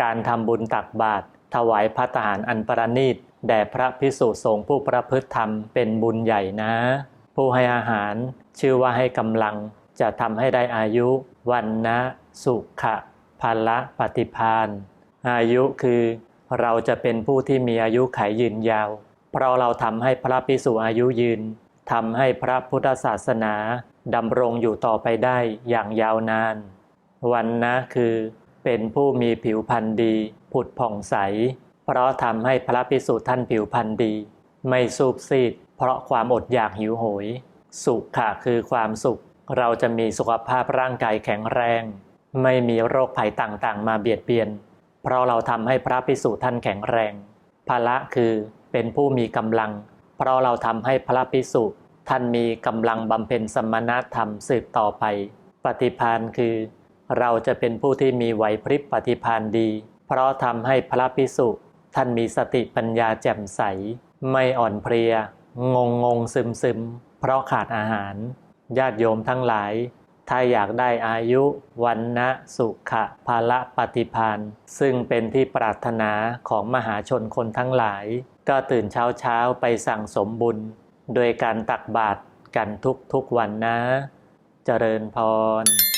การทำบุญตักบาตรถวายพัตตาหารอันประณีตแด่พระพิสุสงฆ์ผู้ประพฤติธรรมเป็นบุญใหญ่นะ ผู้ให้อาหารชื่อว่าให้กำลังจะทำให้ได้อายุ วันนะสุขะพละปฏิพานอายุคือเราจะเป็นผู้ที่มีอายุไขยยืนยาว เพราะเราทำให้พระพิสุอายุยืนทำให้พระพุทธศาสนาดำรงอยู่ต่อไปได้อย่างยาวนาน วันนะคือ เป็นผู้มีผิวพรรณดี ผุดผ่องใส เพราะทำให้พระพิสุท่านผิวพรรณดี ไม่สูบซีด เพราะความอดอยากหิวโหย สุขะคือความสุข เราจะมีสุขภาพร่างกายแข็งแรง ไม่มีโรคภัยต่างๆ มาเบียดเบียน เพราะเราทำให้พระพิสุท่านแข็งแรงภละคือเป็นผู้มีกำลัง เพราะเราทำให้พระพิสุท่านมีกำลังบำเพ็ญสมณธรรมสืบต่อไป ปฏิพานคือ เราจะเป็นผู้ที่มีไหวพริบปฏิพานดี เพราะทำให้พระพิสุท่านมีสติปัญญาแจ่มใส ไม่อ่อนเพลีย งงงงซึมซึมเพราะขาดอาหาร ญาติโยมทั้งหลาย ถ้าอยากได้อายุวันนะสุขะภาละปฏิพานซึ่งเป็นที่ปรารถนาของมหาชนคนทั้งหลาย ก็ตื่นเช้าเช้าไปสั่งสมบุญ โดยการตักบาตรกันทุกๆวันนะ เจริญพร